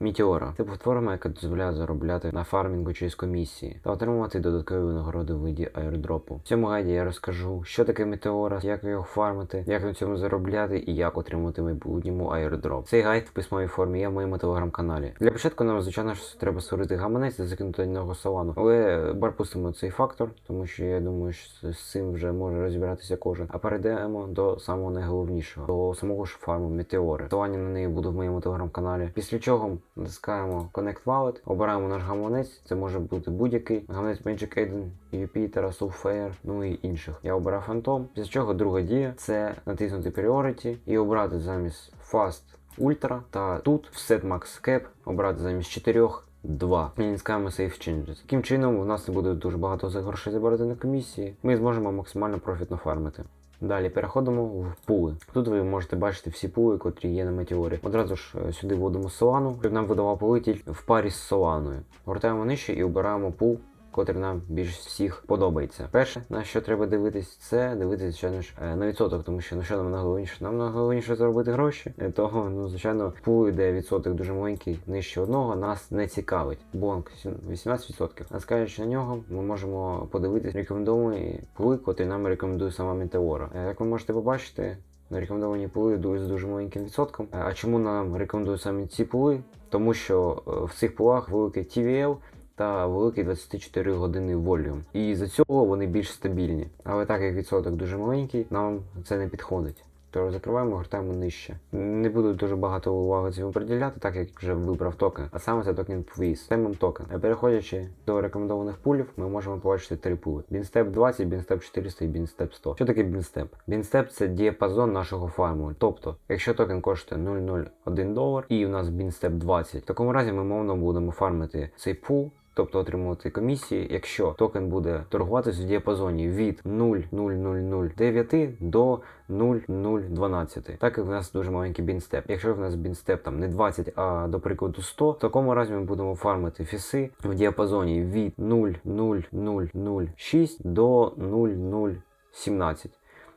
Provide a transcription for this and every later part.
Мітіора це платформа, яка дозволяє заробляти на фармінгу через комісії та отримувати додаткові винагороди в виді аірдропу. В цьому гайді я розкажу, що таке Мітеора, як його фармити, як на цьому заробляти і як отримати майбутньому аірдроп. Цей гайд в письмовій формі є в моєму телеграм-каналі. Для початку нам, звичайно ж, треба створити гаманець та закинути на нього салану. Але барпустимо цей фактор, тому що я думаю, що з цим вже може розібратися кожен. А перейдемо до самого найголовнішого, до самого ж фарму Метеори. Посилання на неї буде в моєму телеграм-каналі. Після чого натискаємо Connect Wallet, обираємо наш гаманець. Це може бути будь-який гаманець Magic Eden, Юпітера, Soulfire, ну і інших. Я обирав Phantom. Після чого друга дія це натиснути Priority і обрати замість Fast Ultra. Та тут в Set Max Cap обрати замість 4 2. І натискаємо Save Changes. Таким чином, у нас не буде дуже багато грошей забирати на комісії. Ми зможемо максимально профітно фармити. Далі переходимо в пули. Тут ви можете бачити всі пули, котрі є на метеорі. Одразу ж е, сюди вводимо солану, щоб нам видавав пули тільки в парі з соланою. Гортаємо нижче і обираємо пул, котрий нам більш всіх подобається. Перше, на що треба дивитись, це дивитися, звичайно ж, е, на відсоток, тому що ну що нам найголовніше? Нам найголовніше заробити гроші. Е, Того, ну звичайно, пул, де відсоток дуже маленький, нижче одного, нас не цікавить. Бонк 18%. Наскаючи на нього, ми можемо подивитись рекомендовані пули, котрі нам рекомендує сама Метеора. Е, Як ви можете побачити. Рекомендовані пули йдуть з дуже маленьким відсотком. А чому нам рекомендують саме ці пули? Тому що в цих пулах великий TVL та великий 24 години волюм. І за цього вони більш стабільні. Але так як відсоток дуже маленький, нам це не підходить. То закриваємо, гортаємо нижче. Не буду дуже багато уваги цьому приділяти, так як вже вибрав токен. А саме це токен Please. Темом токен. А Переходячи до рекомендованих пулів, ми можемо побачити три пули: Бінстеп 20, Бінстеп 400 і Бінстеп 100. Що таке Бінстеп? Бінстеп це діапазон нашого фарму. Тобто, якщо токен коштує 0,01 долар і у нас Бінстеп 20, в такому разі ми мовно будемо фармити цей пул. Тобто отримувати комісії, якщо токен буде торгуватися в діапазоні від 0,0009 до 0,012. Так як в нас дуже маленький бінстеп. Якщо в нас бінстеп там не 20, а до прикладу 100, в такому разі ми будемо фармити фіси в діапазоні від 0,0006 до 0,017.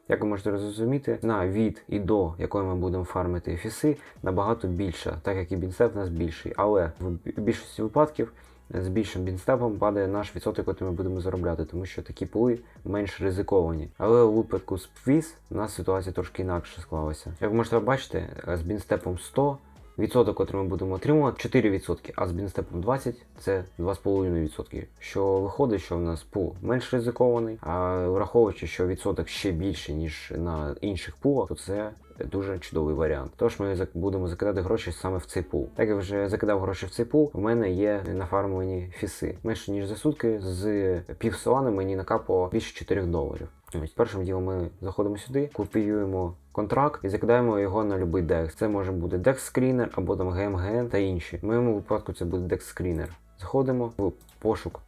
Як ви можете зрозуміти, на від і до якої ми будемо фармити фіси набагато більша, так як і бінстеп в нас більший. Але в більшості випадків з більшим бінстепом падає наш відсоток, який ми будемо заробляти, тому що такі пули менш ризиковані. Але у випадку з Пвіз у нас ситуація трошки інакше склалася. Як можете бачити, з бінстепом 100 відсоток, який ми будемо отримувати, 4%, а з бінстепом 20 це 2,5%. Що виходить, що в нас пул менш ризикований, а враховуючи, що відсоток ще більше, ніж на інших пулах, то це дуже чудовий варіант. Тож ми будемо закидати гроші саме в цей пул. Так як вже закидав гроші в цей пул, в мене є нафармлені фіси. Менше ніж за сутки з пів мені накапало більше 4 доларів. Ось першим ділом ми заходимо сюди, копіюємо контракт і закидаємо його на будь-який DEX. Це може бути DEX скрінер або там GMGN та інші. В моєму випадку це буде DEX скрінер. Заходимо в пошук.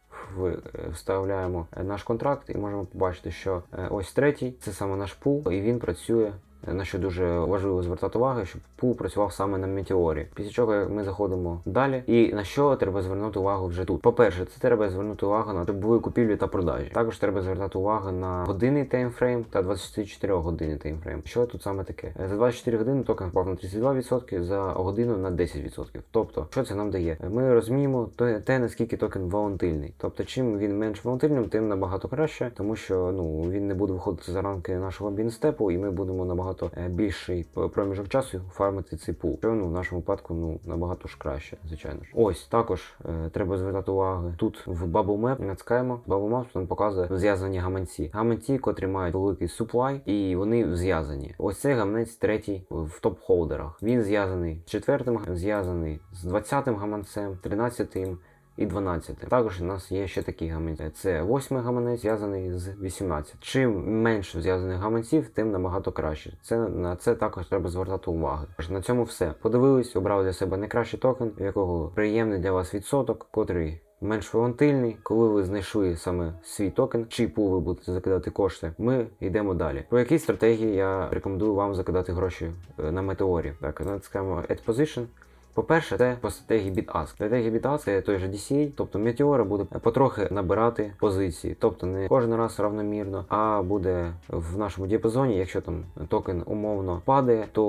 е, Вставляємо е, наш контракт і можемо побачити, що е, ось третій це саме наш пул, і він працює на що дуже важливо звертати увагу, щоб пул працював саме на метеорі. Після чого ми заходимо далі. І на що треба звернути увагу вже тут. По-перше, це треба звернути увагу на були купівлі та продажі. Також треба звертати увагу на годинний таймфрейм та 24 годинний таймфрейм. Що тут саме таке? За 24 години токен впав на 32%, за годину на 10%. Тобто, що це нам дає? Ми розуміємо те, наскільки токен волатильний. Тобто, чим він менш волатильним, тим набагато краще, тому що ну він не буде виходити за рамки нашого бінстепу, і ми будемо набагато е, більший проміжок часу фармити цей пул. Що ну в нашому випадку ну набагато ж краще, звичайно ж. Ось також е, треба звертати увагу тут в Bubble Map натискаємо. Bubble Map нам показує зв'язані гаманці. Гаманці, котрі мають великий суплай, і вони зв'язані. Ось цей гаманець третій в топ-холдерах. Він зв'язаний з четвертим, зв'язаний з 20-м гаманцем, 13-тим і 12. Також у нас є ще такі гаманці. Це восьмий гаманець зв'язаний з 18. Чим менше зв'язаних гаманців, тим набагато краще. Це на це також треба звертати увагу. Тож На цьому все. Подивились, обрали для себе найкращий токен, у якого приємний для вас відсоток, котрий. Менш волатильний, коли ви знайшли саме свій токен, чий пул ви будете закидати кошти, ми йдемо далі. По якій стратегії я рекомендую вам закидати гроші е, на метеорі. Так, натискаємо Add Position. По-перше, це по стратегії bid-ask. Стратегія bid-ask це той же DCA, тобто Meteora буде потрохи набирати позиції, тобто не кожен раз равномірно, а буде в нашому діапазоні, якщо там токен умовно падає, то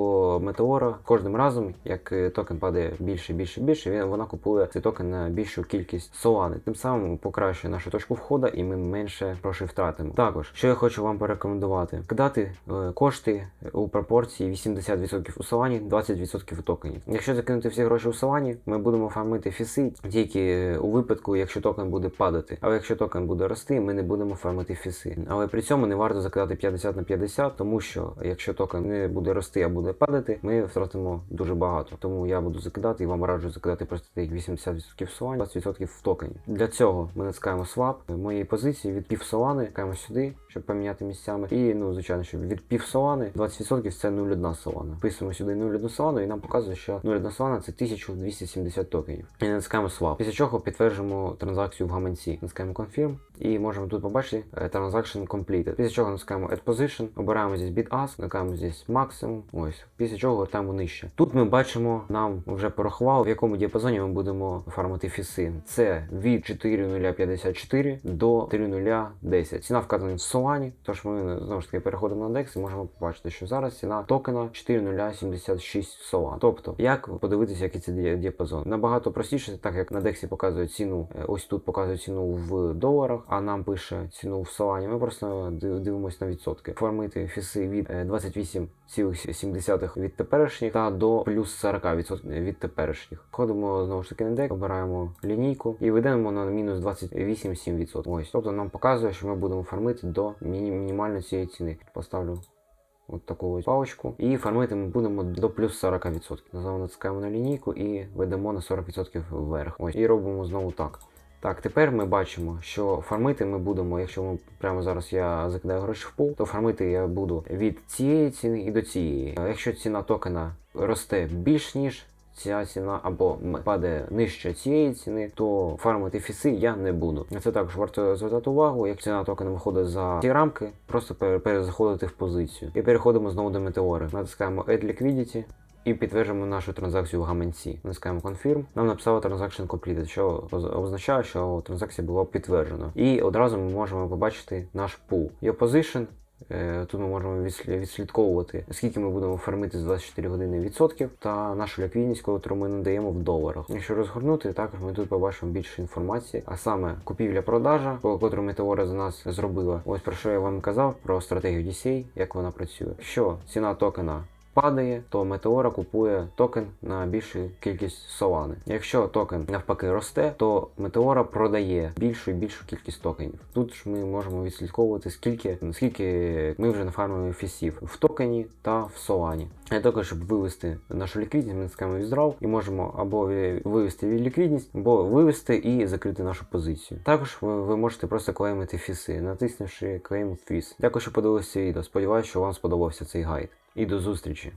Meteora кожним разом, як е, токен падає більше, більше, більше, він вона купує цей токен на більшу кількість солани. Тим самим покращує нашу точку входу і ми менше грошей втратимо. Також, що я хочу вам порекомендувати, кидати е, кошти у пропорції 80% у солані, 20% у токенів. Якщо закинути всі гроші у солані, ми будемо фармити фіси тільки у випадку, якщо токен буде падати. Але якщо токен буде рости, ми не будемо фармити фіси. Але при цьому не варто закидати 50 на 50, тому що якщо токен не буде рости, а буде падати, ми втратимо дуже багато. Тому я буду закидати і вам раджу закидати просто тих 80% в солані, 20% в токені. Для цього ми натискаємо свап моєї позиції від пів солани, натискаємо сюди, щоб поміняти місцями. І ну, звичайно, що від пів солани 20% це 0,1 солана. Вписуємо сюди 0,1 солану і нам показує, що 0,1 солана це 1270 токенів. І натискаємо swap. Після чого підтверджуємо транзакцію в гаманці. Натискаємо confirm і можемо тут побачити е, transaction completed. Після чого натискаємо add position, обираємо здесь bid ask, натискаємо здесь максимум. Ось. Після чого гортаємо нижче. Тут ми бачимо, нам вже порахували, в якому діапазоні ми будемо фармити фіси. Це від 4.054 до 3.010. Ціна вказана в Solana, тож ми знову ж таки переходимо на DEX і можемо побачити, що зараз ціна токена 4.076 Solana. Тобто, як подивитися, який це діапазон? Набагато простіше, так як на DEX показує ціну, е, ось тут показує ціну в доларах, а нам пише ціну в Solana. Ми просто див- дивимося на відсотки. Формити фіси від е, 28,7 від теперішніх та до плюс 40% від теперішніх. Входимо знову ж таки на DEX, обираємо лінійку і ведемо на мінус 28,7%. Ось, тобто нам показує, що ми будемо фармити до міні- мінімальної цієї ціни. Поставлю от таку ось паличку. І фармити ми будемо до плюс 40%. Знову натискаємо на лінійку і ведемо на 40% вверх. Ось. І робимо знову так. Так, тепер ми бачимо, що фармити ми будемо, якщо ми прямо зараз я закидаю гроші в пул, то фармити я буду від цієї ціни і до цієї. Якщо ціна токена росте більш ніж ця ціна або падає нижче цієї ціни, то фармити фіси я не буду. Це також варто звертати увагу. Як ціна токена виходить за ці рамки, просто пере- перезаходити в позицію. І переходимо знову до метеори. Натискаємо Add Liquidity. І підтверджуємо нашу транзакцію в гаманці. Натискаємо Confirm. Нам написало Transaction Completed, що оз- означає, що транзакція була підтверджена. І одразу ми можемо побачити наш пул. Є Position. Е, Тут ми можемо відслідковувати, скільки ми будемо фармити з 24 години відсотків, та нашу ліквідність, яку ми надаємо в доларах. Якщо розгорнути, також ми тут побачимо більше інформації, а саме купівля-продажа, котру Метеора за нас зробила. Ось про що я вам казав про стратегію DCA, як вона працює. Якщо ціна токена падає, то Метеора купує токен на більшу кількість солани. Якщо токен навпаки росте, то Метеора продає більшу і більшу кількість токенів. Тут ж ми можемо відслідковувати, скільки, скільки ми вже нафармили фісів в токені та в солані. А також, щоб вивести нашу ліквідність, ми натискаємо Withdraw і можемо або ви- вивести ліквідність, або вивести і закрити нашу позицію. Також ви, ви можете просто клеймити фіси, натиснувши клейм фіс. Дякую, що подивилися відео. Сподіваюся, що вам сподобався цей гайд. І до зустрічі!